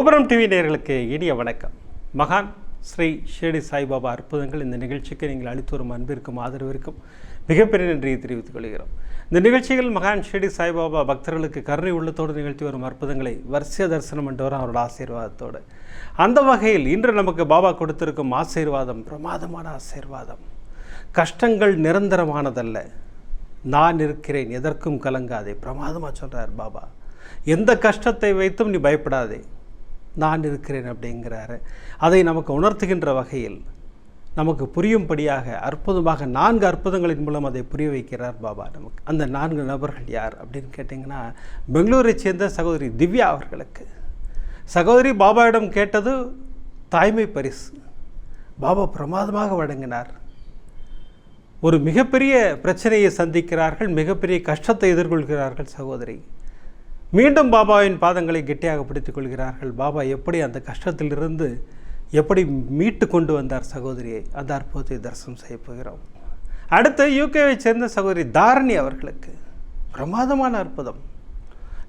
கோபுரம் டிவி நேர்களுக்கு இனிய வணக்கம். மகான் ஸ்ரீ ஷிரடி சாய்பாபா அற்புதங்கள் இந்த நிகழ்ச்சிக்கு நீங்கள் அளித்து வரும் அன்பிற்கும் ஆதரவிற்கும் மிகப்பெரிய நன்றியை தெரிவித்துக் கொள்கிறோம். இந்த நிகழ்ச்சியில் மகான் ஷிரடி சாய்பாபா பக்தர்களுக்கு கருணை உள்ளத்தோடு நிகழ்த்தி வரும் அற்புதங்களை வரிசை தரிசனம் என்று அவரோட ஆசீர்வாதத்தோடு. அந்த வகையில் இன்று நமக்கு பாபா கொடுத்திருக்கும் ஆசீர்வாதம் பிரமாதமான ஆசீர்வாதம். கஷ்டங்கள் நிரந்தரமானதல்ல. நான் இருக்கிறேன் எதற்கும் கலங்காதே பிரமாதமாக சொல்கிறார் பாபா. எந்த கஷ்டத்தை வைத்தும் நீ பயப்படாதே. நான் இருக்கிறேன் அப்படிங்கிறாரு. அதை நமக்கு உணர்த்துகின்ற வகையில் நமக்கு புரியும்படியாக அற்புதமாக நான்கு அற்புதங்களின் மூலம் அதை புரிய வைக்கிறார் பாபா நமக்கு. அந்த நான்கு நபர்கள் யார் அப்படின்னு கேட்டிங்கன்னா பெங்களூரை சேர்ந்த சகோதரி திவ்யா அவர்களுக்கு. சகோதரி பாபாவிடம் கேட்டது தாய்மை பரிசு. பாபா பிரமாதமாக வழங்கினார் ஒரு மிகப்பெரிய பிரச்சனையை சந்திக்கிறார்கள் மிகப்பெரிய கஷ்டத்தை எதிர்கொள்கிறார்கள் சகோதரி. மீண்டும் பாபாவின் பாதங்களை கெட்டியாக பிடித்துக் கொள்கிறார்கள். பாபா எப்படி அந்த கஷ்டத்திலிருந்து எப்படி மீட்டு கொண்டு வந்தார் சகோதரியை? அந்த அற்புதத்தை தரிசனம் செய்ய போகிறோம். அடுத்து யூகேவை சேர்ந்த சகோதரி தாரணி அவர்களுக்கு. பிரமாதமான அற்புதம்.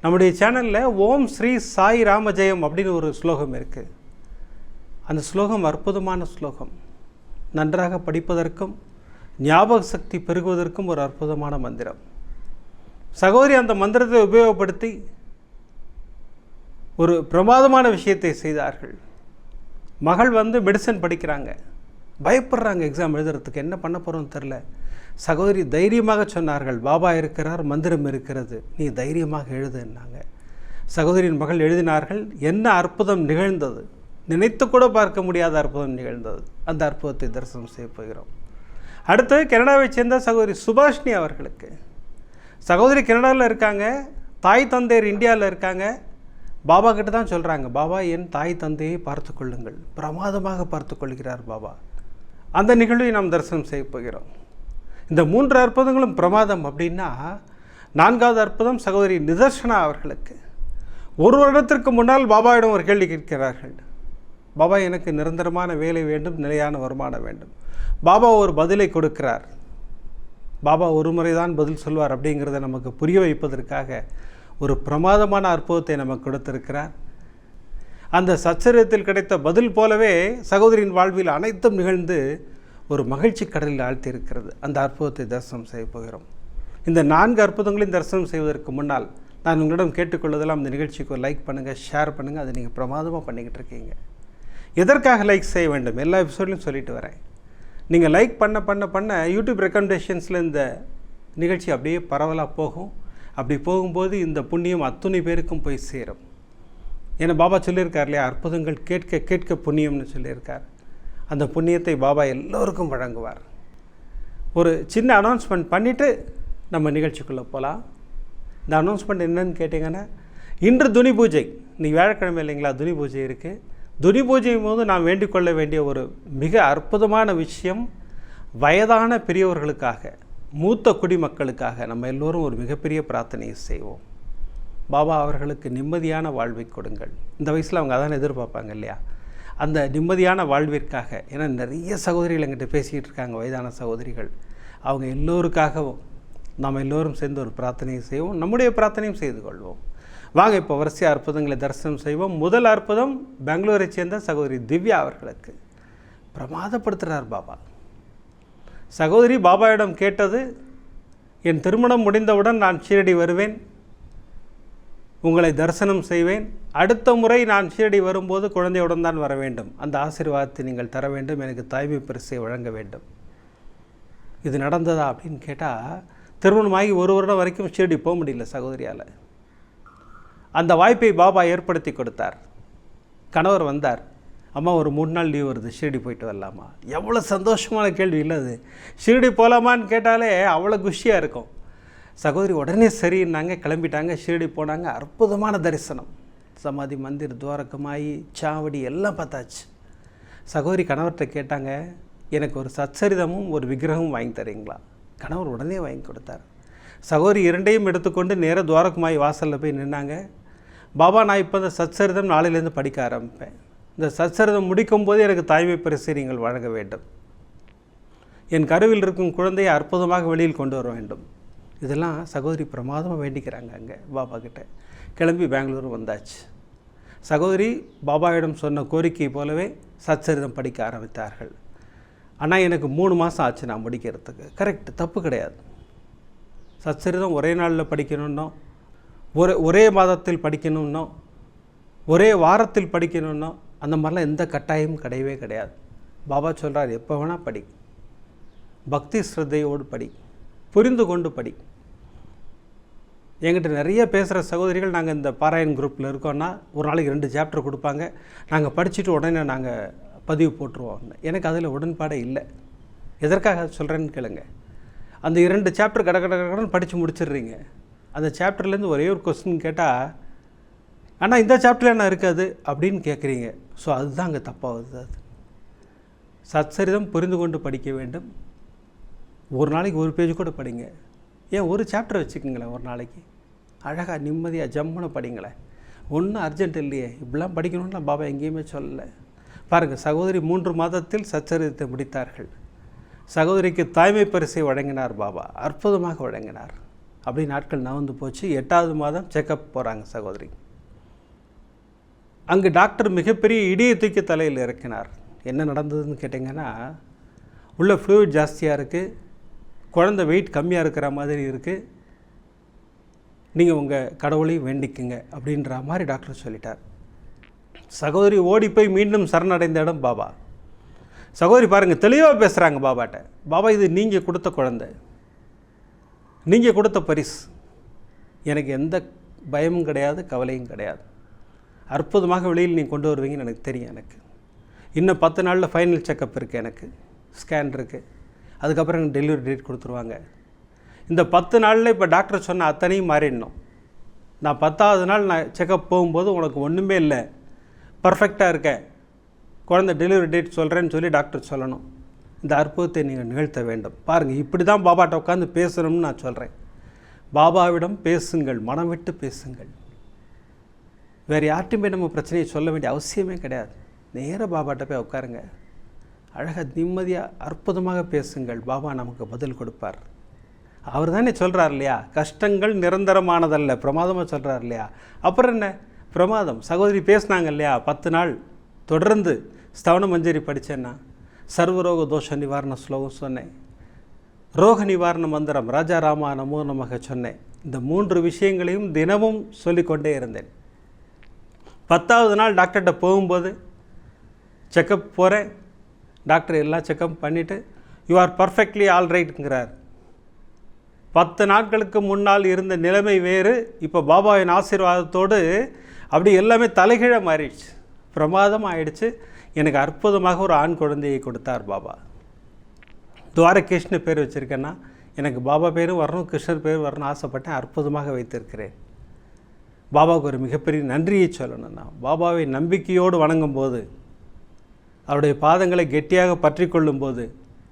நம்முடைய சேனலில் ஓம் ஸ்ரீ சாய் ராமஜெயம் அப்படின்னு ஒரு ஸ்லோகம் இருக்குது அந்த ஸ்லோகம் அற்புதமான ஸ்லோகம். நன்றாக படிப்பதற்கும் ஞாபக சக்தி பெருகுவதற்கும் ஒரு அற்புதமான மந்திரம். சகோதரி அந்த மந்திரத்தை உபயோகப்படுத்தி ஒரு பிரமாதமான விஷயத்தை செய்தார்கள். மகள் வந்து மெடிசன் படிக்கிறாங்க. பயப்படுறாங்க எக்ஸாம் எழுதுறதுக்கு. என்ன பண்ண போகிறோம்னு தெரில சகோதரி தைரியமாக சொன்னார்கள். பாபா இருக்கிறார் மந்திரம் இருக்கிறது. நீ தைரியமாக எழுதுன்னாங்க. சகோதரியின் மகள் எழுதினார்கள். என்ன அற்புதம் நிகழ்ந்தது? நினைத்து கூட பார்க்க முடியாத அற்புதம் நிகழ்ந்தது. அந்த அற்புதத்தை தரிசனம் செய்ய போகிறோம். அடுத்து கனடாவை சேர்ந்த சகோதரி சுபாஷினி அவர்களுக்கு. சகோதரி கனடாவில் இருக்காங்க தாய் தந்தையர் இந்தியாவில் இருக்காங்க. பாபா கிட்ட தான் சொல்கிறாங்க பாபா என் தாய் தந்தையை பார்த்து கொள்ளுங்கள். பிரமாதமாக பார்த்து கொள்கிறார் பாபா. அந்த நிகழ்வை நாம் தரிசனம் செய்ய போகிறோம். இந்த மூன்று அற்புதங்களும் பிரமாதம் அப்படின்னா நான்காவது அற்புதம் சகோதரி நிதர்ஷனா அவர்களுக்கு. ஒரு வருடத்திற்கு முன்னால் பாபாவிடம் ஒரு கேள்வி கேட்கிறார்கள். பாபா எனக்கு நிரந்தரமான வேலை வேண்டும் நிலையான வருமானம் வேண்டும். பாபா ஒரு பதிலை கொடுக்கிறார். பாபா ஒரு முறை தான் பதில் சொல்வார் அப்படிங்கிறத நமக்கு புரிய வைப்பதற்காக ஒரு பிரமாதமான அற்புதத்தை நமக்கு கொடுத்திருக்கிறார். அந்த சச்சரியத்தில் கிடைத்த பதில் போலவே சகோதரியின் வாழ்வில் அனைத்தும் நிகழ்ந்து ஒரு மகிழ்ச்சி கடலில் ஆழ்த்தியிருக்கிறது. அந்த அற்புதத்தை தரிசனம் செய்ய போகிறோம். இந்த நான்கு அற்புதங்களையும் தரிசனம் செய்வதற்கு முன்னால் நான் உங்களிடம் கேட்டுக்கொள்வதெல்லாம் இந்த நிகழ்ச்சிக்கு ஒரு லைக் பண்ணுங்கள் ஷேர் பண்ணுங்கள் அதை நீங்கள் பிரமாதமாக பண்ணிக்கிட்டு இருக்கீங்க. எதற்காக லைக் செய்ய வேண்டும்? எல்லா எபிசோட்லையும் சொல்லிட்டு வரேன். நீங்கள் லைக் பண்ண பண்ண பண்ண யூடியூப் ரெக்கமெண்டேஷன்ஸில் இந்த நிகழ்ச்சி அப்படியே பரவலாக போகும். அப்படி போகும்போது இந்த புண்ணியம் அத்துணை பேருக்கும் போய் சேரும். ஏன்னா பாபா சொல்லியிருக்கார் இல்லையா அற்புதங்கள் கேட்க கேட்க புண்ணியம்னு சொல்லியிருக்கார். அந்த புண்ணியத்தை பாபா எல்லோருக்கும் வழங்குவார். ஒரு சின்ன அனௌன்ஸ்மெண்ட் பண்ணிவிட்டு நம்ம நிகழ்ச்சிக்குள்ளே போகலாம் இந்த அனௌன்ஸ்மெண்ட் என்னன்னு கேட்டிங்கன்னா இன்று துணி பூஜை இன்றைக்கி வியாழக்கிழமை இல்லைங்களா துணி பூஜை இருக்குது துனி பூஜையும் போது நாம் வேண்டிக்கொள்ள வேண்டிய ஒரு மிக அற்புதமான விஷயம் வயதான பெரியவர்களுக்காக மூத்த குடிமக்களுக்காக நம்ம எல்லோரும் ஒரு மிகப்பெரிய பிரார்த்தனையை செய்வோம். பாபா அவர்களுக்கு நிம்மதியான வாழ்வை கொடுங்கள். இந்த வயசில் அவங்க அதான் எதிர்பார்ப்பாங்க இல்லையா? அந்த நிம்மதியான வாழ்விற்காக ஏன்னா நிறைய சகோதரிகள் எங்கிட்ட பேசிக்கிட்டு இருக்காங்க வயதான சகோதரிகள். அவங்க எல்லோருக்காகவும் நாம் எல்லோரும் சேர்ந்து ஒரு பிரார்த்தனையை செய்வோம். நம்முடைய பிரார்த்தனையும் செய்து கொள்வோம். வாங்க இப்போ வரிசை அற்புதங்களை தரிசனம் செய்வோம். முதல் அற்புதம் பெங்களூரை சேர்ந்த சகோதரி திவ்யா அவர்களுக்கு. பிரமாதப்படுத்துகிறார் பாபா. சகோதரி பாபாவிடம் கேட்டது என் திருமணம் முடிந்தவுடன் நான் ஷீரடி வருவேன். உங்களை தரிசனம் செய்வேன். அடுத்த முறை நான் ஷீரடி வரும்போது குழந்தையுடன் தான் வர வேண்டும். அந்த ஆசீர்வாதத்தை நீங்கள் தர வேண்டும். எனக்கு தாய்மை பரிசை வழங்க வேண்டும். இது நடந்ததா? அப்படின்னு கேட்டால் திருமணமாகி ஒரு வருடம் வரைக்கும் ஷீரடி போக முடியல சகோதரியால். அந்த வாய்ப்பை பாபா ஏற்படுத்தி கொடுத்தார். கணவர் வந்தார். அம்மா ஒரு மூணு நாள் லீவ் வருது. ஷீரடி போயிட்டு வரலாமா? எவ்வளோ சந்தோஷமான கேள்வி. இல்லை அது. ஷிரடி போகலாமான்னு கேட்டாலே அவ்வளோ குஷியாக இருக்கும். சகோதரி உடனே சரின்னாங்க. கிளம்பிட்டாங்க. ஷீரடி போனாங்க. அற்புதமான தரிசனம். சமாதி மந்திர் துவாரகமாயி சாவடி எல்லாம் பார்த்தாச்சு. சகோதரி கணவர்கிட்ட கேட்டாங்க எனக்கு ஒரு சச்சரிதமும் ஒரு விக்கிரகமும் வாங்கி தரீங்களா? கணவர் உடனே வாங்கி கொடுத்தார். சகோதரி இரண்டையும் எடுத்துக்கொண்டு நேராக துவாரகமாயி வாசலில் போய் நின்னாங்க. பாபா நான் இப்போ இந்த சச்சரிதம் நாளையிலேருந்து படிக்க ஆரம்பிப்பேன். இந்த சச்சரிதம் முடிக்கும் போது எனக்கு தாய்மை பரிசு நீங்கள் வழங்க வேண்டும். என் கருவில் இருக்கும் குழந்தையை அற்புதமாக வெளியில் கொண்டு வர வேண்டும். இதெல்லாம் சகோதரி பிரமாதமாக வேண்டிக்கிறாங்க அங்கே பாபா கிட்ட. கிளம்பி பெங்களூர் வந்தாச்சு. சகோதரி பாபாவிடம் சொன்ன கோரிக்கை போலவே சச்சரிதம் படிக்க ஆரம்பித்தார்கள். ஆனால் எனக்கு மூணு மாதம் ஆச்சு நான் முடிக்கிறதுக்கு. கரெக்ட் தப்பு கிடையாது. சச்சரிதம் ஒரே நாளில் படிக்கணுன்னோ ஒரே ஒரே மாதத்தில் படிக்கணுன்னோ ஒரே வாரத்தில் படிக்கணுன்னோ அந்த மாதிரிலாம் எந்த கட்டாயமும் கிடையவே கிடையாது. பாபா சொல்கிறார் எப்போ வேணால் படி. பக்தி ஸ்ரத்தையோடு படி. புரிந்து கொண்டு படி. எங்கிட்ட நிறைய பேசுகிற சகோதரிகள் நாங்கள் இந்த பாராயண் குரூப்பில் இருக்கோன்னா ஒரு நாளைக்கு ரெண்டு சாப்டர் கொடுப்பாங்க. நாங்கள் படிச்சுட்டு உடனே நாங்கள் பதிவு போட்டுருவோம். எனக்கு அதில் உடன்பாடே இல்லை. எதற்காக சொல்கிறேன்னு கேளுங்க. அந்த இரண்டு சாப்டர் கட கட கடன்னு படித்து முடிச்சிடுறீங்க. அந்த சாப்டர்லேருந்து ஒரே ஒரு கொஸ்டின் கேட்டால் ஆனால் இந்த சாப்டரில் என்ன இருக்காது? அப்படின்னு கேட்குறீங்க ஸோ அதுதான் அங்கே தப்பாகுது அது. சச்சரிதம் புரிந்து கொண்டு படிக்க வேண்டும். ஒரு நாளைக்கு ஒரு பேஜ் கூட படிங்க. ஏன் ஒரு சாப்டர் வச்சுக்கோங்களேன் ஒரு நாளைக்கு. அழகாக நிம்மதியாக ஜம்முன்னு படிங்களேன். ஒன்றும் அர்ஜென்ட் இல்லையே. இப்படிலாம் படிக்கணும்னு பாபா எங்கேயுமே சொல்லலை. பாருங்கள் சகோதரி மூன்று மாதத்தில் சச்சரிதத்தை முடித்தார்கள். சகோதரிக்கு தாய்மை பரிசை வழங்கினார் பாபா. அற்புதமாக வழங்கினார். அப்படி நாட்கள் நவந்து போச்சு. எட்டாவது மாதம் செக்கப் போகிறாங்க சகோதரி. அங்கு டாக்டர் மிகப்பெரிய இடியை தூக்கி தலையில் இறக்கினார். என்ன நடந்ததுன்னு கேட்டிங்கன்னா உள்ள ஃப்ளூயிட் ஜாஸ்தியாக இருக்குது குழந்தை வெயிட் கம்மியாக இருக்கிற மாதிரி இருக்குது நீங்கள் உங்கள் கடவுளையும் வேண்டிக்குங்க அப்படின்ற மாதிரி டாக்டர் சொல்லிட்டார். சகோதரி ஓடி போய் மீண்டும் சரணடைந்த இடம் பாபா. சகோதரி பாருங்கள் தெளிவாக பேசுகிறாங்க பாபாட்ட. பாபா இது நீங்கள் கொடுத்த குழந்தை. நீங்கள் கொடுத்த பரிசு. எனக்கு எந்த பயமும் கிடையாது கவலையும் கிடையாது. அற்புதமாக வெளியில் நீங்கள் கொண்டு வருவீங்கன்னு எனக்கு தெரியும் எனக்கு. இன்னும் பத்து நாளில் ஃபைனல் செக்கப் இருக்குது எனக்கு. ஸ்கேன் இருக்குது அதுக்கப்புறம் எனக்கு டெலிவரி டேட் கொடுத்துருவாங்க. இந்த பத்து நாளில் இப்போ டாக்டர் சொன்ன அத்தனையும் மாறிடணும். நான் பத்தாவது நாள் நான் செக்கப் போகும்போது உனக்கு ஒன்றுமே இல்லை. பர்ஃபெக்டாக இருக்க. குழந்தை டெலிவரி டேட் சொல்கிறேன்னு சொல்லி டாக்டர் சொல்லணும். இந்த அற்புதத்தை நீங்கள் நிகழ்த்த வேண்டும். பாருங்கள் இப்படி தான் பாபாட்ட உட்காந்து பேசணும்னு நான் சொல்கிறேன் பாபாவிடம் பேசுங்கள் மனம் விட்டு பேசுங்கள். வேறு யார்ட்டையுமே நம்ம பிரச்சனையை சொல்ல வேண்டிய அவசியமே கிடையாது. நேராக பாபாட்ட போய் உட்காருங்க. அழகாக நிம்மதியாக அற்புதமாக பேசுங்கள். பாபா நமக்கு பதில் கொடுப்பார். அவர் தானே சொல்கிறார் இல்லையா? கஷ்டங்கள் நிரந்தரமானதல்ல. பிரமாதமாக சொல்கிறார் இல்லையா? அப்புறம் என்ன? பிரமாதம். சகோதரி பேசினாங்க இல்லையா? பத்து நாள் தொடர்ந்து ஸ்தவன மஞ்சரி படித்தேன்னா சர்வரோக தோஷ நிவாரண ஸ்லோகம் சொன்னேன். ரோக நிவாரண மந்திரம் ராஜா ராமா நமோ நமக சொன்னேன். இந்த மூன்று விஷயங்களையும் தினமும் சொல்லிக்கொண்டே இருந்தேன். பத்தாவது நாள் டாக்டர்கிட்ட போகும்போது செக்கப் போகிறேன் டாக்டர் எல்லாம் செக்கப் பண்ணிவிட்டு யூ ஆர் பர்ஃபெக்ட்லி ஆல் ரைட்டுங்கிறார் பத்து நாட்களுக்கு முன்னால் இருந்த நிலைமை வேறு. இப்போ பாபாவின் ஆசீர்வாதத்தோடு அப்படி எல்லாமே தலைகீழ மாறிடுச்சு. பிரமாதம் ஆயிடுச்சு எனக்கு அற்புதமாக ஒரு ஆண் குழந்தையை கொடுத்தார் பாபா. துவாரகிருஷ்ண பேர் வச்சுருக்கேன்னா எனக்கு பாபா பேரும் வரணும் கிருஷ்ணர் பேர் வரணும் ஆசைப்பட்டேன் அற்புதமாக வைத்திருக்கிறேன். பாபாவுக்கு ஒரு மிகப்பெரிய நன்றியை சொல்லணும்னா பாபாவை நம்பிக்கையோடு வணங்கும் போது அவருடைய பாதங்களை கெட்டியாக பற்றி கொள்ளும்போது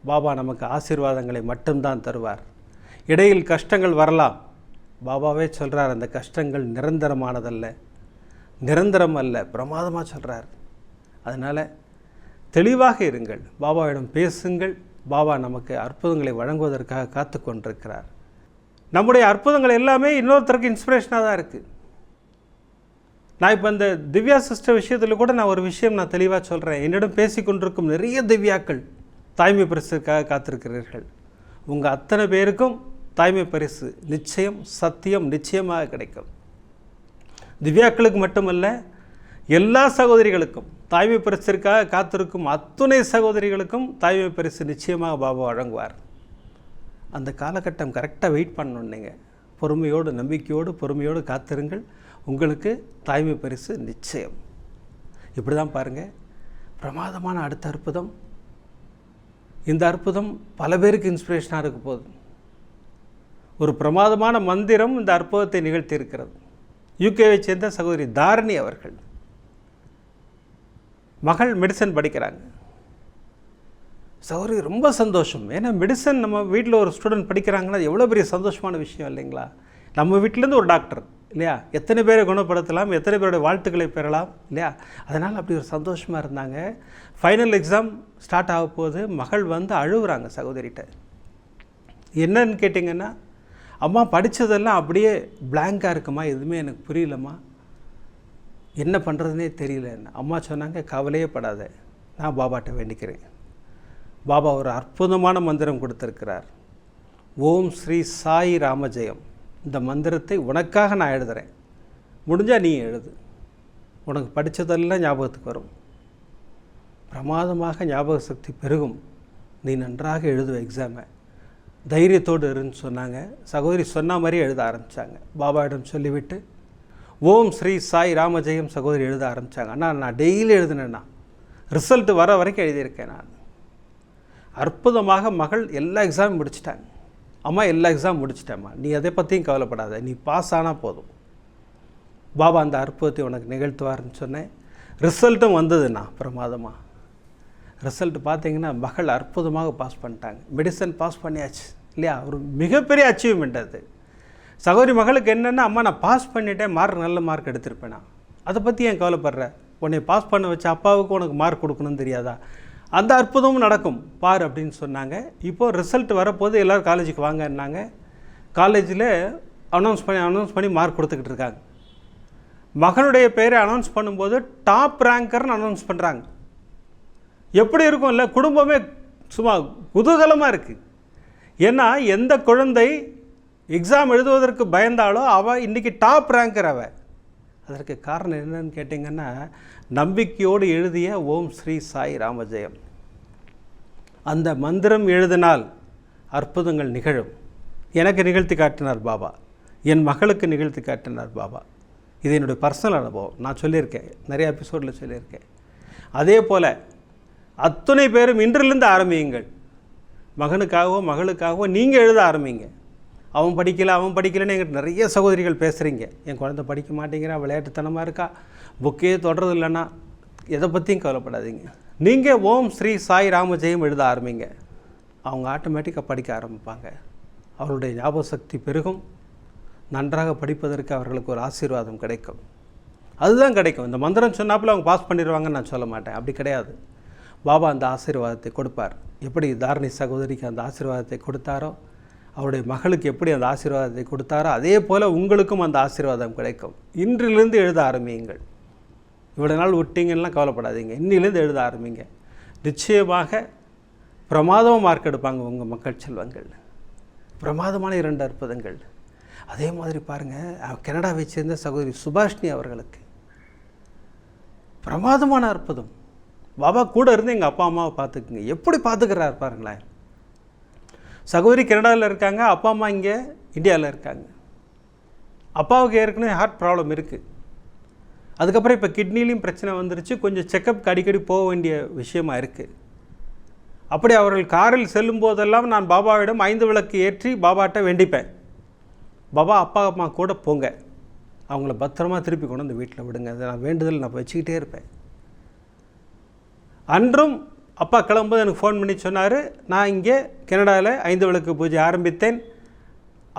பாபா நமக்கு ஆசீர்வாதங்களை மட்டும்தான் தருவார். இடையில் கஷ்டங்கள் வரலாம். பாபாவே சொல்கிறார் அந்த கஷ்டங்கள் நிரந்தரமானதல்ல. நிரந்தரம் அல்ல பிரமாதமாக சொல்கிறார் அதனால் தெளிவாக இருங்கள். பாபாவிடம் பேசுங்கள். பாபா நமக்கு அற்புதங்களை வழங்குவதற்காக காத்து கொண்டிருக்கிறார். நம்முடைய அற்புதங்கள் எல்லாமே இன்னொருத்தருக்கு இன்ஸ்பிரேஷனாக தான் இருக்குது நான் இப்போ இந்த திவ்யா சிஸ்டர் விஷயத்தில் கூட நான் ஒரு விஷயம் நான் தெளிவாக சொல்கிறேன் என்னிடம் பேசி கொண்டிருக்கும் நிறைய திவ்யாக்கள் தாய்மை பரிசுக்காக காத்திருக்கிறீர்கள். உங்கள் அத்தனை பேருக்கும் தாய்மை பரிசு நிச்சயம் சத்தியம் நிச்சயமாக கிடைக்கும். திவ்யாக்களுக்கு மட்டுமல்ல எல்லா சகோதரிகளுக்கும் தாய்மை பரிசிற்காக காத்திருக்கும் அத்துணை சகோதரிகளுக்கும் தாய்மை பரிசு நிச்சயமாக பாபா வழங்குவார். அந்த காலகட்டம் கரெக்டாக வெயிட் பண்ணணும் நீங்கள் பொறுமையோடு நம்பிக்கையோடு பொறுமையோடு காத்திருங்கள். உங்களுக்கு தாய்மை பரிசு நிச்சயம். இப்படி தான் பாருங்கள் பிரமாதமான அடுத்த அற்புதம். இந்த அற்புதம் பல பேருக்கு இன்ஸ்பிரேஷனாக இருக்க போகுது. ஒரு பிரமாதமான மந்திரம் இந்த அற்புதத்தை நிகழ்த்தி இருக்கிறது யூகேவை சேர்ந்த சகோதரி தாரணி அவர்கள். மகள் மெடிசன் படிக்கிறாங்க. சகோதரி ரொம்ப சந்தோஷம். ஏன்னா மெடிசன் நம்ம வீட்டில் ஒரு ஸ்டூடெண்ட் படிக்கிறாங்கன்னா எவ்வளோ பெரிய சந்தோஷமான விஷயம் இல்லைங்களா? நம்ம வீட்டிலேருந்து ஒரு டாக்டர் இல்லையா? எத்தனை பேரை குணப்படுத்தலாம் எத்தனை பேருடைய வாழ்த்துக்களை பெறலாம் இல்லையா? அதனால் அப்படி ஒரு சந்தோஷமாக இருந்தாங்க. ஃபைனல் எக்ஸாம் ஸ்டார்ட் ஆக போது மகள் வந்து அழுகுறாங்க சகோதரிகிட்ட என்னன்னு கேட்டிங்கன்னா அம்மா படித்ததெல்லாம் அப்படியே பிளாங்காக இருக்குமா? எதுவுமே எனக்கு புரியலம்மா. என்ன பண்ணுறதுனே தெரியல. அம்மா சொன்னாங்க கவலையே படாத. நான் பாபாட்ட வேண்டிக்கிறேன். பாபா ஒரு அற்புதமான மந்திரம் கொடுத்துருக்கிறார். ஓம் ஸ்ரீ சாய் ராமஜெயம் இந்த மந்திரத்தை உனக்காக நான் எழுதுகிறேன் முடிஞ்சால் நீ எழுது. உனக்கு படித்ததெல்லாம் ஞாபகத்துக்கு வரும். பிரமாதமாக ஞாபக சக்தி பெருகும். நீ நன்றாக எழுதுவ எக்ஸாமை தைரியத்தோடு இருன்னு சொன்னாங்க. சகோதரி சொன்ன மாதிரியே எழுத ஆரம்பித்தாங்க பாபாவிடம் சொல்லிவிட்டு ஓம் ஸ்ரீ சாய் ராமஜெயம் சகோதரி எழுத ஆரம்பித்தாங்க ஆனால் நான் டெய்லி எழுதினேன்னா ரிசல்ட் வர வரைக்கும் எழுதியிருக்கேன் நான். அற்புதமாக மகள் எல்லா எக்ஸாமும் முடிச்சிட்டாங்க. அம்மா எல்லா எக்ஸாம் முடிச்சிட்டேம்மா. நீ எதை பற்றியும் கவலைப்படாத. நீ பாஸ் ஆனால் போதும். பாபா அந்த அற்புதத்தை உனக்கு நிகழ்த்துவார்னு சொன்னேன். ரிசல்ட்டும் வந்ததுண்ணா பிரமாதமாக ரிசல்ட் பார்த்தீங்கன்னா மகள் அற்புதமாக பாஸ் பண்ணிட்டாங்க. மெடிசன் பாஸ் பண்ணியாச்சு இல்லையா? ஒரு மிகப்பெரிய அச்சீவ்மெண்ட் அது. சகோதரி மகளுக்கு என்னென்னா அம்மா நான் பாஸ் பண்ணிட்டேன். மார்க் நல்ல மார்க் எடுத்திருப்பேனா அதை பற்றி ஏன் கவலைப்படுற? உன்னை பாஸ் பண்ண வச்ச அப்பாவுக்கு உனக்கு மார்க் கொடுக்கணும்னு தெரியாதா? அந்த அற்புதமும் நடக்கும். பார் அப்படின்னு சொன்னாங்க. இப்போது ரிசல்ட் வரப்போது எல்லோரும் காலேஜுக்கு வாங்கன்னாங்க. காலேஜில் அனௌன்ஸ் பண்ணி அனௌன்ஸ் பண்ணி மார்க் கொடுத்துக்கிட்டு இருக்காங்க. மகனுடைய பெயரை அனௌன்ஸ் பண்ணும்போது டாப் ரேங்கர்னு அனௌன்ஸ் பண்ணுறாங்க எப்படி இருக்கும் இல்லை குடும்பமே சும்மா குதூகலமாக இருக்குது ஏன்னா எந்த குழந்தை எக்ஸாம் எழுதுவதற்கு பயந்தாலோ அவள் இன்றைக்கி டாப் ரேங்கர் அவள் அதற்கு காரணம் என்னன்னு கேட்டிங்கன்னா நம்பிக்கையோடு எழுதிய ஓம் ஸ்ரீ சாய் ராமஜெயம். அந்த மந்திரம் எழுதினால் அற்புதங்கள் நிகழும். எனக்கு நிகழ்த்தி காட்டினார் பாபா. என் மகளுக்கு நிகழ்த்தி காட்டினார் பாபா. இது என்னுடைய பர்சனல் அனுபவம். நான் சொல்லியிருக்கேன். நிறைய எபிசோடில் சொல்லியிருக்கேன். அதே போல் அத்துணை பேரும் இன்றிலிருந்து ஆரம்பியுங்கள். மகனுக்காகவோ மகளுக்காகவோ நீங்கள் எழுத ஆரம்பிங்க. அவன் படிக்கலை அவன் படிக்கலைன்னு எங்கிட்ட நிறைய சகோதரிகள் பேசுகிறீங்க என் குழந்தை படிக்க மாட்டேங்கிறான் விளையாட்டுத்தனமாக இருக்கா? புக்கே தொடர்றது இல்லைன்னா எதை பற்றியும் கவலைப்படாதீங்க. நீங்கள் ஓம் ஸ்ரீ சாய் ராமஜெயம் எழுத ஆரம்பிங்க. அவங்க ஆட்டோமேட்டிக்காக படிக்க ஆரம்பிப்பாங்க. அவர்களுடைய ஞாபக சக்தி பெருகும். நன்றாக படிப்பதற்கு அவர்களுக்கு ஒரு ஆசீர்வாதம் கிடைக்கும். அதுதான் கிடைக்கும். இந்த மந்திரம் சொன்னாப்பில் அவங்க பாஸ் பண்ணிடுவாங்கன்னு நான் சொல்ல மாட்டேன். அப்படி கிடையாது. பாபா அந்த ஆசீர்வாதத்தை கொடுப்பார். எப்படி தாரணி சகோதரிக்கு அந்த ஆசீர்வாதத்தை கொடுத்தாரோ அவருடைய மகளுக்கு எப்படி அந்த ஆசீர்வாதத்தை கொடுத்தாரோ அதே போல் உங்களுக்கும் அந்த ஆசீர்வாதம் கிடைக்கும். இன்றிலிருந்து எழுத ஆரம்பியுங்கள். இவ்வளோ நாள் விட்டீங்கன்னா கவலைப்படாதீங்க. இன்னிலேருந்து எழுத ஆரம்பிங்க. நிச்சயமாக பிரமாதமாக மார்க் எடுப்பாங்க உங்கள் மக்கள் செல்வங்கள். பிரமாதமான இரண்டு அற்புதங்கள். அதே மாதிரி பாருங்கள் கனடாவை சேர்ந்த சகோதரி சுபாஷ்னி அவர்களுக்கு பிரமாதமான அற்புதம். பாபா கூட இருந்து எங்கள் அப்பா அம்மாவை பார்த்துக்குங்க. எப்படி பார்த்துக்கிறார் பாருங்களேன். சகோதரி கனடாவில் இருக்காங்க அப்பா அம்மா இங்கே இந்தியாவில் இருக்காங்க. அப்பாவுக்கு ஏற்கனவே ஹார்ட் ப்ராப்ளம் இருக்குது அதுக்கப்புறம் இப்போ கிட்னிலையும் பிரச்சனை வந்துருச்சு. கொஞ்சம் செக்கப்புக்கு அடிக்கடி போக வேண்டிய விஷயமா இருக்குது அப்படி அவர்கள் காரில் செல்லும் போதெல்லாம் நான் பாபாவிடம் ஐந்து விளக்கு ஏற்றி பாபாட்ட வேண்டிப்பேன். பாபா அப்பா அம்மா கூட போங்க. அவங்கள பத்திரமா திருப்பி கொண்டு வந்து வீட்டில் விடுங்க. அதை நான் வேண்டுதல் நான் வச்சுக்கிட்டே இருப்பேன். அன்றும் அப்பா கிளம்பும்போது எனக்கு ஃபோன் பண்ணி சொன்னார் நான் இங்கே கனடாவில் ஐந்து விளக்கு பூஜை ஆரம்பித்தேன்.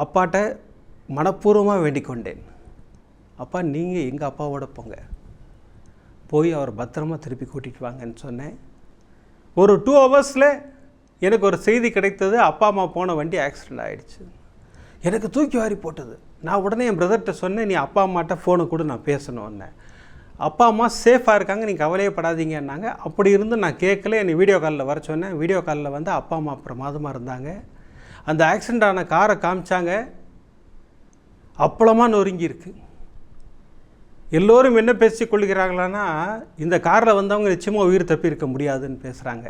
அப்பாட்ட மனப்பூர்வமாக வேண்டிக் கொண்டேன். அப்பா நீங்கள் எங்கள் அப்பாவோட போங்க. போய் அவர் பத்திரமா திருப்பி கூட்டிகிட்டு வாங்கன்னு சொன்னேன். ஒரு டூ ஹவர்ஸில் எனக்கு ஒரு செய்தி கிடைத்தது. அப்பா அம்மா போன வண்டி ஆக்சிடெண்ட் ஆகிடுச்சு எனக்கு தூக்கி வாரி போட்டது. நான் உடனே என் பிரதர்கிட்ட சொன்னேன் நீ அப்பா அம்மாட்ட ஃபோனை கூட நான் பேசணும் வந்தேன் அப்பா அம்மா சேஃபாக இருக்காங்க நீங்கள் கவலையே படாதீங்கன்னாங்க. அப்படி இருந்து நான் கேட்கல என்னை வீடியோ காலில் வர சொன்னேன். வீடியோ காலில் வந்து அப்பா அம்மா பிரமாதமாக இருந்தாங்க. அந்த ஆக்சிடெண்ட் ஆன காரை காமிச்சாங்க. அப்பளமாக நொறுங்கியிருக்கு எல்லோரும் என்ன பேசிக் கொள்கிறாங்களான்னா இந்த காரில் வந்தவங்க நிச்சயமாக உயிர் தப்பி இருக்க முடியாதுன்னு பேசுகிறாங்க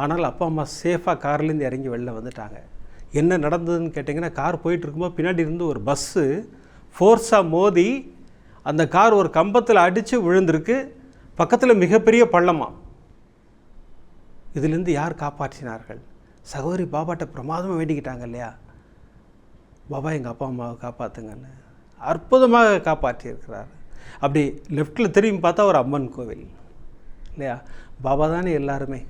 ஆனால் அப்பா அம்மா சேஃபாக கார்லேருந்து இறங்கி வெளில வந்துட்டாங்க. என்ன நடந்ததுன்னு கேட்டிங்கன்னா கார் போயிட்டு இருக்கும்போது பின்னாடி இருந்து ஒரு பஸ்ஸு ஃபோர்ஸாக மோதி அந்த கார் ஒரு கம்பத்தில் அடித்து விழுந்திருக்கு. பக்கத்தில் மிகப்பெரிய பள்ளமா. இதிலிருந்து யார் காப்பாற்றினார்கள்? சகோதரி பாபாட்ட பிரமாதமாக வேண்டிக்கிட்டாங்க இல்லையா? பாபா எங்கள் அப்பா அம்மாவை காப்பாற்றுங்கன்னு அற்புதமாக காப்பாற்றியிருக்கிறார். அப்படி லெஃப்டில் திரும்பி பார்த்தா ஒரு அம்மன் கோவில். இல்லையா? பாபா தானே எல்லாருமே.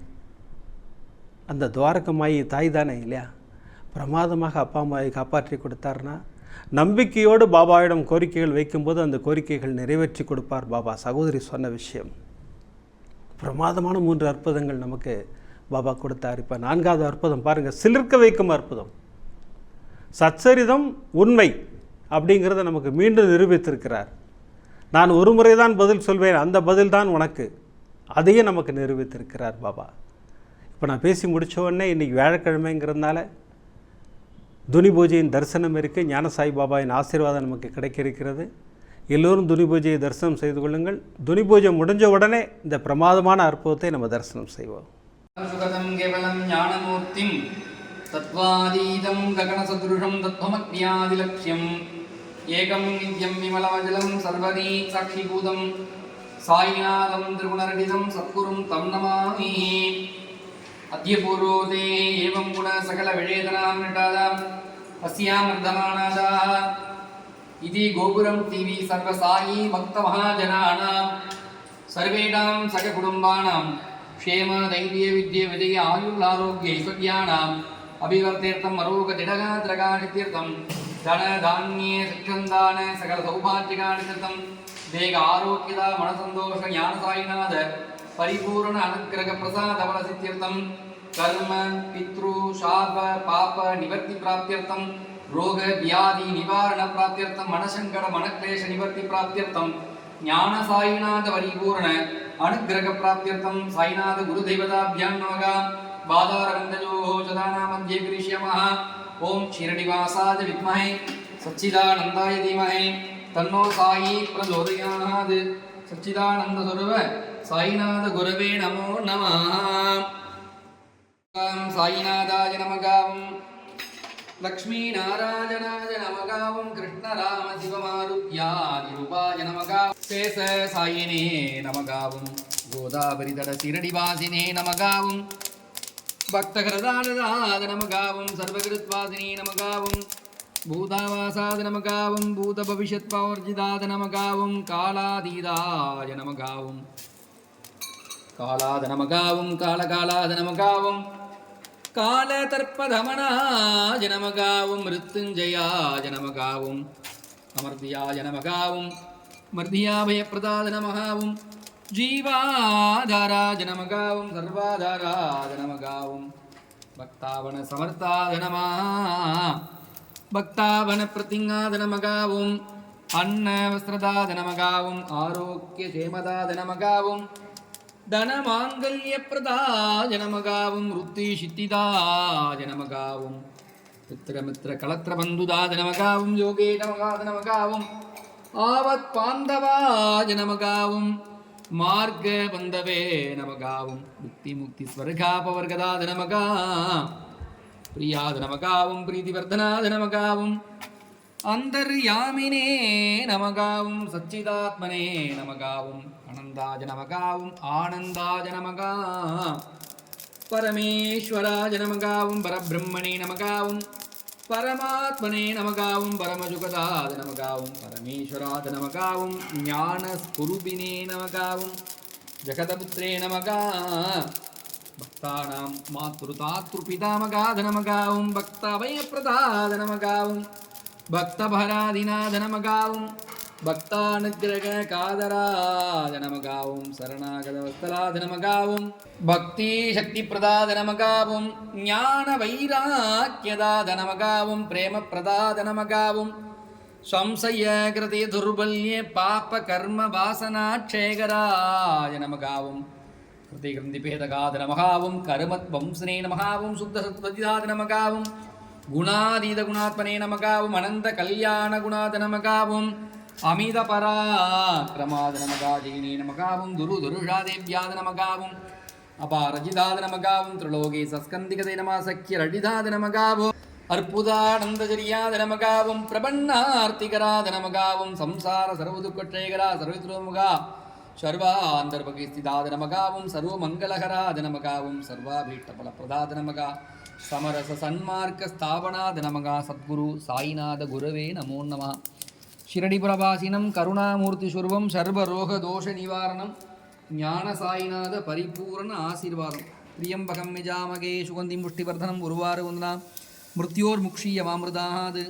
அந்த துவாரகமாயி தாய் தானே இல்லையா? பிரமாதமாக அப்பா அம்மாவை காப்பாற்றி கொடுத்தாருன்னா நம்பிக்கையோடு பாபாவிடம் கோரிக்கைகள் வைக்கும்போது அந்த கோரிக்கைகள் நிறைவேற்றி கொடுப்பார் பாபா. சகோதரி சொன்ன விஷயம். பிரமாதமான மூன்று அற்புதங்கள் நமக்கு பாபா கொடுத்தார். இப்போ நான்காவது அற்புதம் பாருங்கள் சிலிர்க்க வைக்கும் அற்புதம். சச்சரிதம் உண்மை அப்படிங்கிறத நமக்கு மீண்டும் நிரூபித்திருக்கிறார். நான் ஒரு முறை தான் பதில் சொல்வேன். அந்த பதில் தான் உனக்கு. அதையும் நமக்கு நிரூபித்திருக்கிறார் பாபா. இப்போ நான் பேசி முடித்த உடனே இன்றைக்கி வியாழக்கிழமைங்கிறதுனால துனி பூஜையின் தரிசனம் இருக்க. ஞான சாய் பாபாவின் ஆசீர்வாதம் நமக்கு கிடைக்க இருக்கிறது எல்லோரும் துனி பூஜையை தரிசனம் செய்து கொள்ளுங்கள். துனி பூஜை முடிஞ்ச உடனே இந்த பிரமாதமான அற்புதத்தை நம்ம தரிசனம் செய்வோம். கேவலம் ஞானமூர்த்திம் தத்வாதீதம் ககனசதுருஷம் தத்வமக்ஞாதிலட்சியம். ஏகம் நித்யம் விமலாஜலம் சர்வதி சாட்சிபூதம். சாய்நாதம் திருகுணரடிதம் சத்குரும் தம் நமாமி. अद्य पूर्वोदे एवं गुण सकलविषेदनां नटादाम् अस्यामर्धमानादाः इति गोपुरं टीवी सर्वसायी भक्तमहाजनानां सर्वेषां सककुटुम्बानां क्षेम धैर्य विद्य विजय आयुर्लारोग्य ऐश्वर्याणाम् अभिवर्त्यर्थम् अरोगजडगात्रगानित्यर्थं धनधान्ये शिक्षन्दान सकलसौभाग्यगानित्यर्थं देह आरोग्यदा मनसन्तोष ज्ञानसायिनाथ परिपूर्ण अनुग्रहप्रसादफलसिद्ध्यर्थं कर्म पितृ शाप पाप निवर्तिप्राप्त्यर्थं रोग व्याधि निवारण प्राप्त्यर्थं मनशङ्कर मनक्लेश निवर्ति प्राप्त्यर्थं ज्ञानसायिनाथ परिपूर्ण अनुग्रह प्राप्त्यर्थं साईनाथ गुरुदेवताभ्यां नमः बाधारविन्दयोः चदानां मध्ये करिष्यामः ॐ क्षीरनिवासाय विद्महे सच्चिदानन्दाय धीमहि तन्नो साई प्रचोदयात् सच्चिदानन्दस्वरूप साईनाथ गुरवे नमो नमः ॐ साईनाथाय சாயிநாதாய நமகாவும் லக்ஷ்மி நாராயணாய நமகாவும் கிருஷ்ணராம சிவமாருத்யாதிரூபாய நமகாவும் சேச சாயினே நமகாவும் கோதாவரி தட சிரடிவாசினே நமகாவும் பக்தகரதானதாத நமகாவும் சர்வகிருத்வாசினே நமகாவும் பூதாவாசாத நமகாவும் பூத பவிஷத் பவர்ஜிதாத நமகாவும் காலாதீதாய நமகாவும் காலாத நமகாவும் காலகாலாத நமகாவும் கால தர்ப்பதமனாய நமகாவும் மிருத்துஞ்சயாய நமகாவும் அமர்தியாய நமகாவும் மர்தியாபயப்பிரதாத நமகாவும் ஜீவாதாராஜ நமகாவும் சர்வாதாராஜ நமகாவும் பக்தாவன சமர்த்தாத நமா பக்தாவன பிரதிங்காத நமகாவும் அன்ன வஸ்திரதாத ஆரோக்கிய சேமதாத நமகாவும் നമകാവും മാർഗബന്ധവേ നമകാവും മുക്തിമുക്തി സ്വർഗാപവർഗദാത നമകാ പ്രിയാത നമകാവും പ്രീതിവർദ്ധനാത നമകാവും അന്തര്യാമിനേ നമകാവും സച്ചിദാത്മനേ அந்தர்யாமினே நமகாவும் சச்சிதாத்மனே நமகாவும் அனந்தாஜ நமகாவும் ஆனந்தாஜ நமகா பரமேஸ்வராஜ நமகாவும் பரபிரம்மணே நமகாவும் பரமாத்மனே நமகாவும் பரமஜுகதாத நமகாவும் பரமேஸ்வராத நமகாவும் ஞானஸ்குருபினே நமகாவும் ஜெகதபுத்திரே நமகா பக்தானாம் மாத்ருதாத்ரு பிதாமகாத நமகாவும் பக்தாபய பிரதாத நமகாவும் பக்தபராதிநாதனமகாவும் பக்தானுக்கிரக காதராதனமகாவும் சரணாகதவஸ்தலாதனமகாவும் பக்தி சக்தி பிரதாதனமகாவும் ஞான வைராக்கியதாதனமகாவும் பிரேம பிரதாதனமகாவும் சம்சய கிருதி துர்பல்ய பாப்ப கர்ம வாசனாட்சேகராஜனமகாவும் கிருதி கிருந்தி பேதகாதனமகாவும் கருமத்வம்சனே நமகாவும் சுத்தசத்வதிதாதனமகாவும் குணாதீத குணாத்மனே நமகாவும் அனந்த கல்யாண குணாத நமகாவும் அமித பராக்கிரமாத நமகாஜினே நமகாவும் துரு துருஷாதேவியாத நமகாவும் அபாரஜிதாத நமகாவும் திரிலோகே சஸ்கந்திகதை நமாசக்கிய ரடிதாத நமகாவும் அற்புதானந்தஜரியாத நமகாவும் பிரபன்னார்த்திகராத நமகாவும் சம்சார சர்வதுக்கட்சேகரா சர்வத்ருமுகா சர்வாந்தர்பகிஸ்திதாத நமகாவும் சர்வமங்களகராத நமகாவும் சர்வாபீஷ்டபலப்பிரதாத நமகா சமரச சன்மார்க்க ஸ்தாபனாத நமகா சத்குரு சாய்நாத குருவே நமோ நம. ஷிரடிபுரவாசினம் கருணாமூர்த்தி சுரூபம் சர்வரோக தோஷ நிவாரணம் ஞான சாய்நாத பரிபூரண ஆசீர்வாதம். பிரியம்பகம் நிஜாமகே சுகந்தி முஷ்டிவர்தனம் உருவாறு வந்தனாம் மிருத்யோர் முக்ஷீயமாமிருதாது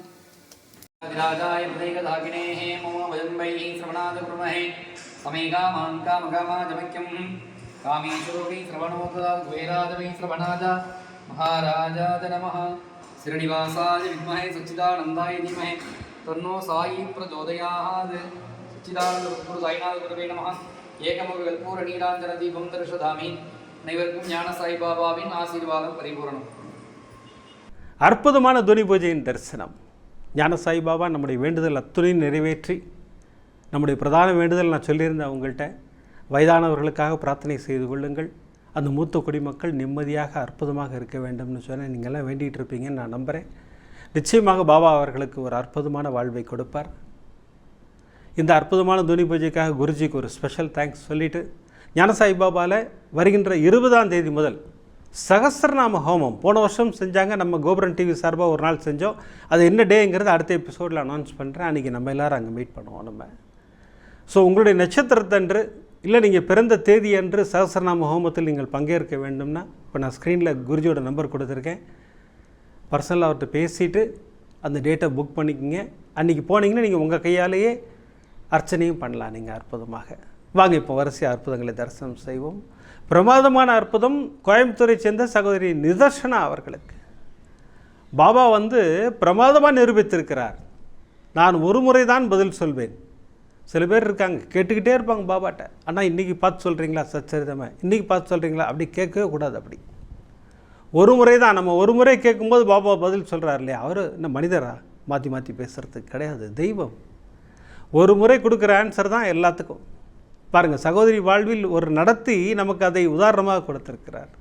विराजाय प्रदेकदाकिनेः मम वजन्मैः श्रवणादकुर्महे जमक्यं कामेश्वरो वै श्रवणाद महाराजाद नमः श्रीनिवासाय विद्महे सच्चिदानन्दाय धीमहि तन्नो साई प्रचोदयात् சச்சிதானந்த குரு சாய்நாத குருவே நம ஏகமுக கல்பூர நீராஞ்சன தீபம் தரிசதாமி அனைவருக்கும் ஞான சாய்பாபாவின் ஆசீர்வாதம் பரிபூரணம் அற்புதமான துணி பூஜையின் தரிசனம் ஞான சாய்பாபா நம்முடைய வேண்டுதல் அத்துணையும் நிறைவேற்றி நம்முடைய பிரதான வேண்டுதல் நான் சொல்லியிருந்தேன் உங்கள்கிட்ட வயதானவர்களுக்காக பிரார்த்தனை செய்து கொள்ளுங்கள் அந்த மூத்த குடிமக்கள் நிம்மதியாக அற்புதமாக இருக்க வேண்டும்னு சொன்னால் நீங்கள்லாம் வேண்டிகிட்டு இருப்பீங்கன்னு நான் நம்புகிறேன் நிச்சயமாக பாபா அவர்களுக்கு ஒரு அற்புதமான வாழ்வை கொடுப்பார். இந்த அற்புதமான துணி பூஜைக்காக குருஜிக்கு ஒரு ஸ்பெஷல் தேங்க்ஸ் சொல்லிவிட்டு ஞானசாய் பாபாவில் வருகின்ற இருபதாம் தேதி முதல் சகசரநாம ஹோமம். போன வருஷம் செஞ்சாங்க. நம்ம கோபுரம் டிவி சார்பாக ஒரு நாள் செஞ்சோம். அது என்ன டேங்கிறது அடுத்த எபிசோடில் அனௌன்ஸ் பண்ணுறேன் அன்றைக்கி நம்ம எல்லோரும் அங்கே மீட் பண்ணுவோம் நம்ம. ஸோ உங்களுடைய நட்சத்திரத்தன்று இல்லை நீங்கள் பிறந்த தேதி அன்று சகசரநாம ஹோமத்தில் நீங்கள் பங்கேற்க வேண்டும்னா இப்போ நான் ஸ்க்ரீனில் குருஜியோட நம்பர் கொடுத்துருக்கேன். பர்சனலாக அவர்கிட்ட பேசிவிட்டு அந்த டேட்டை புக் பண்ணிக்கோங்க. அன்றைக்கி போனீங்கன்னா நீங்கள் உங்கள் கையாலேயே அர்ச்சனையும் பண்ணலாம். நீங்கள் அற்புதமாக. வாங்க இப்போ வரிசை அற்புதங்களை தரிசனம் செய்வோம். பிரமாதமான அற்புதம் கோயம்புத்தூரை சேர்ந்த சகோதரி நிதர்ஷனா அவர்களுக்கு. பாபா வந்து பிரமாதமாக நிரூபித்திருக்கிறார். நான் ஒரு முறை தான் பதில் சொல்வேன். சில பேர் இருக்காங்க. கேட்டுக்கிட்டே இருப்பாங்க பாபாட்ட. ஆனால் இன்றைக்கி பார்த்து சொல்கிறீங்களா சச்சரிதமாக இன்றைக்கி பார்த்து சொல்கிறீங்களா அப்படி கேட்கவே கூடாது அப்படி. ஒரு முறை தான். நம்ம ஒரு முறை கேட்கும்போது பாபா பதில் சொல்கிறார் இல்லையா? அவர் என்ன மனிதரா? மாற்றி மாற்றி பேசுகிறதுக்கு கிடையாது. தெய்வம். ஒரு முறை கொடுக்குற ஆன்சர் தான் எல்லாத்துக்கும். பாருங்கள் சகோதரி வாழ்வில் ஒரு நடத்தி நமக்கு அதை உதாரணமாக கொடுத்துருக்கிறார்.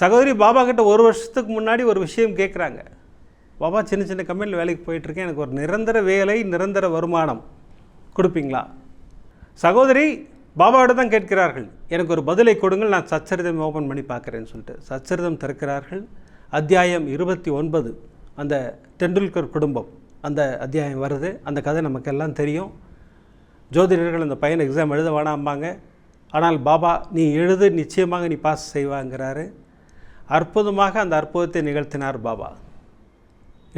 சகோதரி பாபா கிட்ட ஒரு வருஷத்துக்கு முன்னாடி ஒரு விஷயம் கேட்குறாங்க. பாபா சின்ன சின்ன கம்பெனியில் வேலைக்கு போயிட்டுருக்கேன் எனக்கு ஒரு நிரந்தர வேலை நிரந்தர வருமானம். கொடுப்பீங்களா? சகோதரி பாபாவோட தான் கேட்கிறார்கள். எனக்கு ஒரு பதிலை கொடுங்கள் நான் சச்சரிதம் ஓப்பன் பண்ணி பார்க்குறேன்னு சொல்லிட்டு. சச்சரிதம் திறக்கிறார்கள். அத்தியாயம் இருபத்தி ஒன்பது அந்த டெண்டுல்கர் குடும்பம். அந்த அத்தியாயம் வருது. அந்த கதை நமக்கெல்லாம் தெரியும். ஜோதிடர்கள் அந்த பையன் எக்ஸாம் எழுத வேணாம்பாங்க. ஆனால் பாபா நீ எழுது நிச்சயமாக நீ பாஸ் செய்வாங்கிறாரு. அற்புதமாக அந்த அற்புதத்தை நிகழ்த்தினார் பாபா.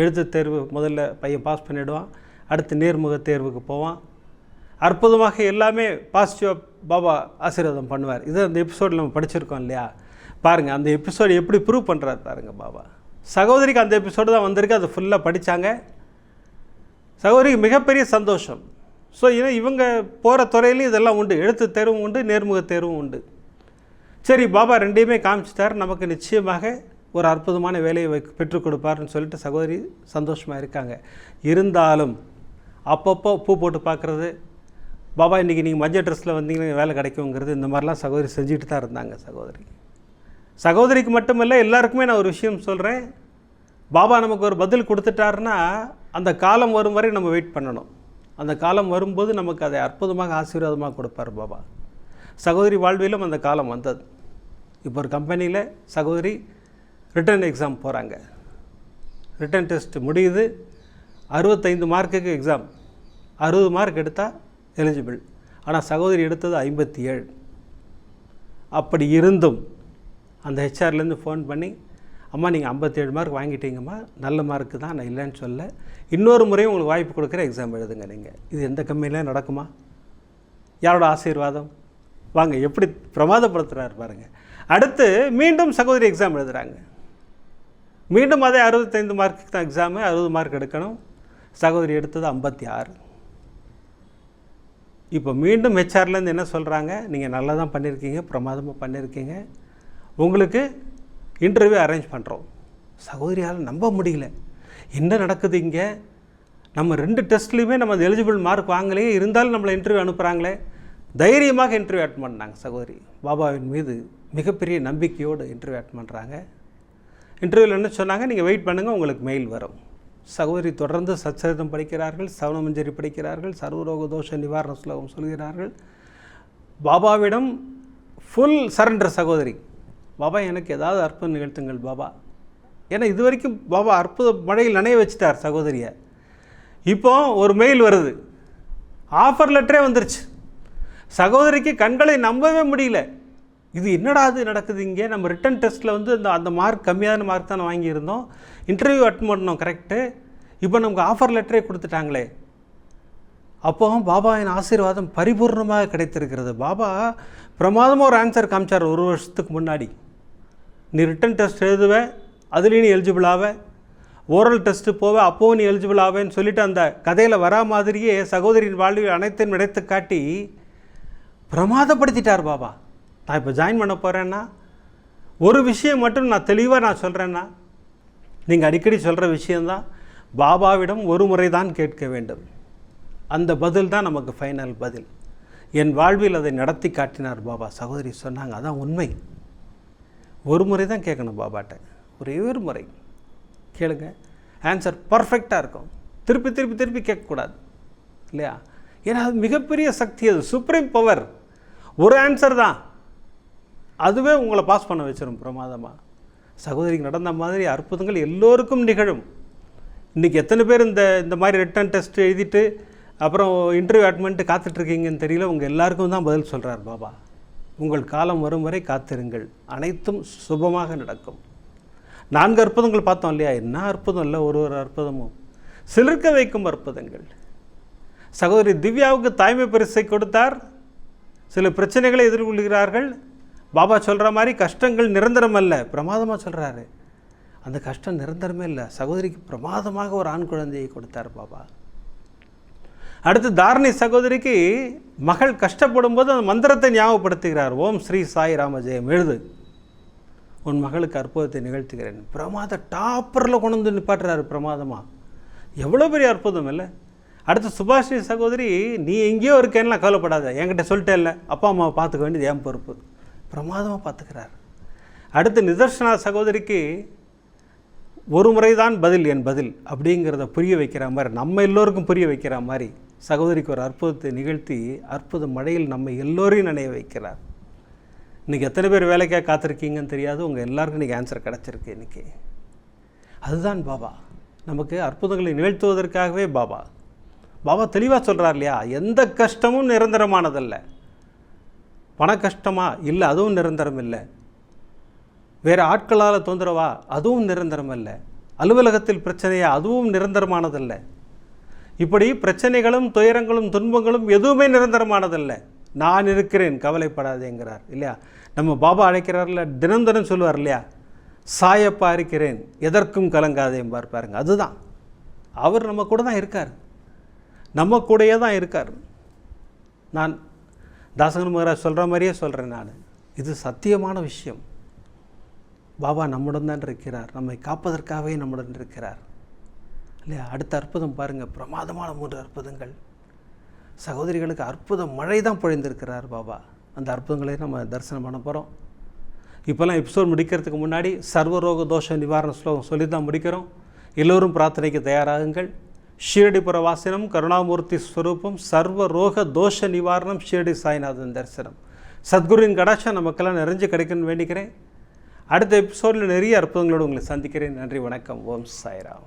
எழுத்து தேர்வு முதல்ல பையன் பாஸ் பண்ணிவிடுவான் அடுத்து நேர்முக தேர்வுக்கு போவான். அற்புதமாக எல்லாமே பாசிட்டிவாக பாபா ஆசீர்வாதம் பண்ணுவார். இது அந்த எபிசோடில் நம்ம படிச்சிருக்கோம் இல்லையா? பாருங்கள் அந்த எபிசோடு எப்படி ப்ரூவ் பண்ணுறாரு பாருங்கள் பாபா. சகோதரிக்கு அந்த எபிசோடு தான் வந்திருக்கு அதை ஃபுல்லாக படித்தாங்க சகோதரிக்கு மிகப்பெரிய சந்தோஷம். ஸோ ஏன்னா இவங்க போகிற துறையிலையும் இதெல்லாம் உண்டு. எழுத்து தேர்வும் உண்டு நேர்முக தேர்வும் உண்டு. சரி பாபா ரெண்டையுமே காமிச்சிட்டார். நமக்கு நிச்சயமாக ஒரு அற்புதமான வேலையை வை பெற்றுக் கொடுப்பார்னு சொல்லிட்டு சகோதரி சந்தோஷமாக இருக்காங்க. இருந்தாலும் அப்பப்போ பூ போட்டு பார்க்குறது பாபா இன்றைக்கி நீங்கள் மஞ்சள் ட்ரெஸ்ஸில் வந்தீங்கன்னா வேலை கிடைக்குங்கிறது இந்த மாதிரிலாம் சகோதரி செஞ்சுட்டு தான் இருந்தாங்க சகோதரி. சகோதரிக்கு மட்டுமல்ல எல்லாருக்குமே நான் ஒரு விஷயம் சொல்கிறேன் பாபா நமக்கு ஒரு பதில் கொடுத்துட்டாருன்னா அந்த காலம் வரும் வரை நம்ம வெயிட் பண்ணணும். அந்த காலம் வரும்போது நமக்கு அதை அற்புதமாக ஆசீர்வாதமாக கொடுப்பார் பாபா. சகோதரி வாழ்விலும் அந்த காலம் வந்தது. இப்போ ஒரு கம்பெனியில் சகோதரி ரிட்டன் எக்ஸாம் போகிறாங்க ரிட்டன் டெஸ்ட் முடியுது. அறுபத்தைந்து மார்க்குக்கு எக்ஸாம் அறுபது மார்க் எடுத்தால் எலிஜிபிள் ஆனால் சகோதரி எடுத்தது ஐம்பத்தி ஏழு அப்படி இருந்தும் அந்த ஹெச்ஆர்லேருந்து ஃபோன் பண்ணி அம்மா நீங்கள் ஐம்பத்தேழு மார்க் வாங்கிட்டீங்கம்மா. நல்ல மார்க்கு தான் நான் இல்லைன்னு சொல்ல. இன்னொரு முறையும் உங்களுக்கு வாய்ப்பு கொடுக்குற எக்ஸாம் எழுதுங்க நீங்கள் இது எந்த கம்பெனியில் நடக்குமா? யாரோட ஆசீர்வாதம்? வாங்க எப்படி பிரமாதப்படுத்துகிறார் பாருங்கள் அடுத்து மீண்டும் சகோதரி எக்ஸாம் எழுதுகிறாங்க மீண்டும் அதே அறுபத்தைந்து மார்க்குக்கு தான் எக்ஸாமு அறுபது மார்க் எடுக்கணும். சகோதரி எடுத்தது ஐம்பத்தி ஆறு இப்போ மீண்டும் ஹெச்ஆர்லேருந்து என்ன சொல்கிறாங்க நீங்கள் நல்லா தான் பண்ணியிருக்கீங்க பிரமாதமாக பண்ணியிருக்கீங்க உங்களுக்கு இன்டர்வியூ அரேஞ்ச் பண்ணுறோம் சகோதரியால் நம்ப முடியல. என்ன நடக்குது இங்கே? நம்ம ரெண்டு டெஸ்ட்லேயுமே நம்ம அந்த எலிஜிபிள் மார்க் வாங்கலையே இருந்தாலும் நம்மளை இன்டர்வியூ அனுப்புகிறாங்களே தைரியமாக இன்டர்வியூ அட்டன் பண்ணாங்க சகோதரி. பாபாவின் மீது மிகப்பெரிய நம்பிக்கையோடு இன்டர்வியூ அட்டன் பண்ணுறாங்க இன்டர்வியூவில் என்ன சொன்னாங்க? நீங்கள் வெயிட் பண்ணுங்கள் உங்களுக்கு மெயில் வரும். சகோதரி தொடர்ந்து சச்சரிதம் படிக்கிறார்கள் சவணமஞ்சரி படிக்கிறார்கள் சர்வரோக தோஷ நிவாரண ஸ்லோகம் சொல்கிறார்கள். பாபாவிடம் ஃபுல் சரண்டர் சகோதரி. பாபா எனக்கு ஏதாவது அற்புதம் நிகழ்த்துங்கள் பாபா. ஏன்னா இது வரைக்கும் பாபா அற்புத மழையில் நனைய வச்சுட்டார் சகோதரியை. இப்போ ஒரு மெயில் வருது. ஆஃபர் லெட்டரே வந்துருச்சு. சகோதரிக்கு கண்களை நம்பவே முடியல. இது என்னடா அது நடக்குது இங்கே? நம்ம ரிட்டன் டெஸ்ட்டில் வந்து அந்த அந்த மார்க் கம்மியான மார்க் தான் வாங்கியிருந்தோம். இன்டர்வியூ அட்டன் பண்ணோம் கரெக்டு இப்போ நமக்கு ஆஃபர் லெட்டரே கொடுத்துட்டாங்களே. அப்போ பாபாவின் ஆசீர்வாதம் பரிபூர்ணமாக கிடைத்திருக்கிறது. பாபா பிரமாதமாக ஒரு ஆன்சர் காமிச்சார் ஒரு வருஷத்துக்கு முன்னாடி. நீ ரிட்டன் டெஸ்ட் எழுதுவ அதுலேயும் நீ எலிஜிபிள் ஆவ. ஓரல் டெஸ்ட்டு போவே அப்போவும் நீ எலிஜிபிள் ஆவேன்னு சொல்லிட்டு அந்த கதையில் வரா மாதிரியே சகோதரியின் வாழ்வில் அனைத்தையும் நினைத்து காட்டி பிரமாதப்படுத்திட்டார் பாபா. நான் இப்போ ஜாயின் பண்ண போகிறேன்னா ஒரு விஷயம் மட்டும் நான் தெளிவாக நான் சொல்கிறேன்னா நீங்கள் அடிக்கடி சொல்கிற விஷயந்தான் பாபாவிடம் ஒரு முறை தான் கேட்க வேண்டும். அந்த பதில் தான் நமக்கு ஃபைனல் பதில். என் வாழ்வில் அதை நடத்தி காட்டினார் பாபா சகோதரி சொன்னாங்க அதான் உண்மை. ஒரு முறை தான் கேட்கணும் பாபாட்ட. ஒரே ஒரு முறை. கேளுங்க. ஆன்சர் பர்ஃபெக்டாக இருக்கும். திருப்பி திருப்பி திருப்பி கேட்கக்கூடாது. இல்லையா? ஏன்னா அது மிகப்பெரிய சக்தி அது சுப்ரீம் பவர் ஒரு ஆன்சர் தான். அதுவே உங்களை பாஸ் பண்ண வச்சிடும் பிரமாதமாக சகோதரிக்கு நடந்த மாதிரி அற்புதங்கள் எல்லோருக்கும் நிகழும். இன்றைக்கி எத்தனை பேர் இந்த இந்த மாதிரி ரிட்டன் டெஸ்ட் எழுதிட்டு அப்புறம் இன்டர்வியூ அட்மெண்ட்டு காத்துட்ருக்கீங்கன்னு தெரியல உங்கள் எல்லாருக்கும் தான் பதில் சொல்கிறார் பாபா. உங்கள் காலம் வரும் வரை காத்திருங்கள். அனைத்தும் சுபமாக நடக்கும். நான்கு அற்புதங்கள் பார்த்தோம் இல்லையா? என்ன அற்புதம்? இல்லை ஒரு ஒரு அற்புதமும். சிலிர்க்க வைக்கும் அற்புதங்கள். சகோதரி திவ்யாவுக்கு தாய்மை பரிசை கொடுத்தார். சில பிரச்சனைகளை எதிர்கொள்கிறார்கள். பாபா சொல்கிற மாதிரி கஷ்டங்கள் நிரந்தரம் அல்ல. பிரமாதமாக சொல்கிறாரு அந்த கஷ்டம் நிரந்தரமே இல்லை. சகோதரிக்கு பிரமாதமாக ஒரு ஆண் குழந்தையை கொடுத்தார் பாபா. அடுத்து தாரணி சகோதரிக்கு மகள் கஷ்டப்படும் போது அந்த மந்திரத்தை ஞாபகப்படுத்துகிறார். ஓம் ஸ்ரீ சாய் ராமஜெயம் எழுது. உன் மகளுக்கு அற்புதத்தை நிகழ்த்துகிறேன். பிரமாத டாப்பரில் கொண்டு வந்து நிப்பாட்டுறாரு பிரமாதமாக எவ்வளோ பெரிய அற்புதம் இல்லை. அடுத்து சுபாஷினி சகோதரி நீ எங்கேயோ இருக்கேன்னா கவலைப்படாத. என்கிட்ட சொல்லிட்டே இல்லை அப்பா அம்மாவை பார்த்துக்க வேண்டியது என் பொறுப்பு. பிரமாதமாக பார்த்துக்கிறார். அடுத்து நிதர்ஷனா சகோதரிக்கு ஒரு முறை தான் பதில் என் பதில் அப்படிங்கிறத புரிய வைக்கிற மாதிரி நம்ம எல்லோருக்கும் புரிய வைக்கிற மாதிரி சகோதரிக்கு ஒரு அற்புதத்தை நிகழ்த்தி அற்புத மழையில் நம்ம எல்லோரையும் நினைய வைக்கிறார். இன்றைக்கி எத்தனை பேர் வேலைக்காக காத்திருக்கீங்கன்னு தெரியாது உங்கள் எல்லாருக்கும் இன்றைக்கி ஆன்சர் கிடச்சிருக்கு இன்றைக்கி அதுதான் பாபா. நமக்கு அற்புதங்களை நிகழ்த்துவதற்காகவே பாபா. பாபா தெளிவாக சொல்கிறார் இல்லையா? எந்த கஷ்டமும் நிரந்தரமானதல்ல. பண கஷ்டமா இல்லை அதுவும் நிரந்தரம் இல்லை. வேறு ஆட்களால் தொந்தரவா? அதுவும் நிரந்தரம் இல்லை அலுவலகத்தில் பிரச்சனையா? அதுவும் நிரந்தரமானதல்ல. இப்படி பிரச்சனைகளும் துயரங்களும் துன்பங்களும் எதுவுமே நிரந்தரமானதல்ல. நான் இருக்கிறேன் கவலைப்படாதேங்கிறார் இல்லையா? நம்ம பாபா அழைக்கிறார்ல தினம் தினம் சொல்லுவார் இல்லையா? சாயப்பா இருக்கிறேன் எதற்கும் கலங்காதேம்பார் பாருங்க. அதுதான். அவர் நம்ம கூட தான் இருக்கார். நம்ம கூடயே தான் இருக்கார். நான் தாசகன் மகாராஜ் சொல்கிற மாதிரியே சொல்கிறேன் நான். இது சத்தியமான விஷயம். பாபா நம்முடன் தான் இருக்கிறார். நம்மை காப்பதற்காகவே நம்முடன் இருக்கிறார். இல்லையா? அடுத்த அற்புதம் பாருங்கள் பிரமாதமான மூன்று அற்புதங்கள். சகோதரிகளுக்கு அற்புத மழை தான் பொழிந்திருக்கிறார் பாபா. அந்த அற்புதங்களை நம்ம தரிசனம் பண்ண போகிறோம் இப்போல்லாம் எபிசோட் முடிக்கிறதுக்கு முன்னாடி சர்வரோக தோஷ நிவாரண ஸ்லோகம் சொல்லி தான் முடிக்கிறோம். எல்லோரும் பிரார்த்தனைக்கு தயாராகுங்கள். ஷீரடிபுர வாசனம் கருணாமூர்த்தி ஸ்வரூபம் சர்வ ரோக தோஷ நிவாரணம் ஷீரடி சாய்நாதன் தரிசனம். சத்குருவின் கடாட்சம் நமக்கெல்லாம் நிறைஞ்சு கிடைக்குன்னு வேண்டிக்கிறேன். அடுத்த எபிசோடில் நிறைய அற்புதங்களோடு உங்களை சந்திக்கிறேன். நன்றி வணக்கம். ஓம் சாய்ராம்.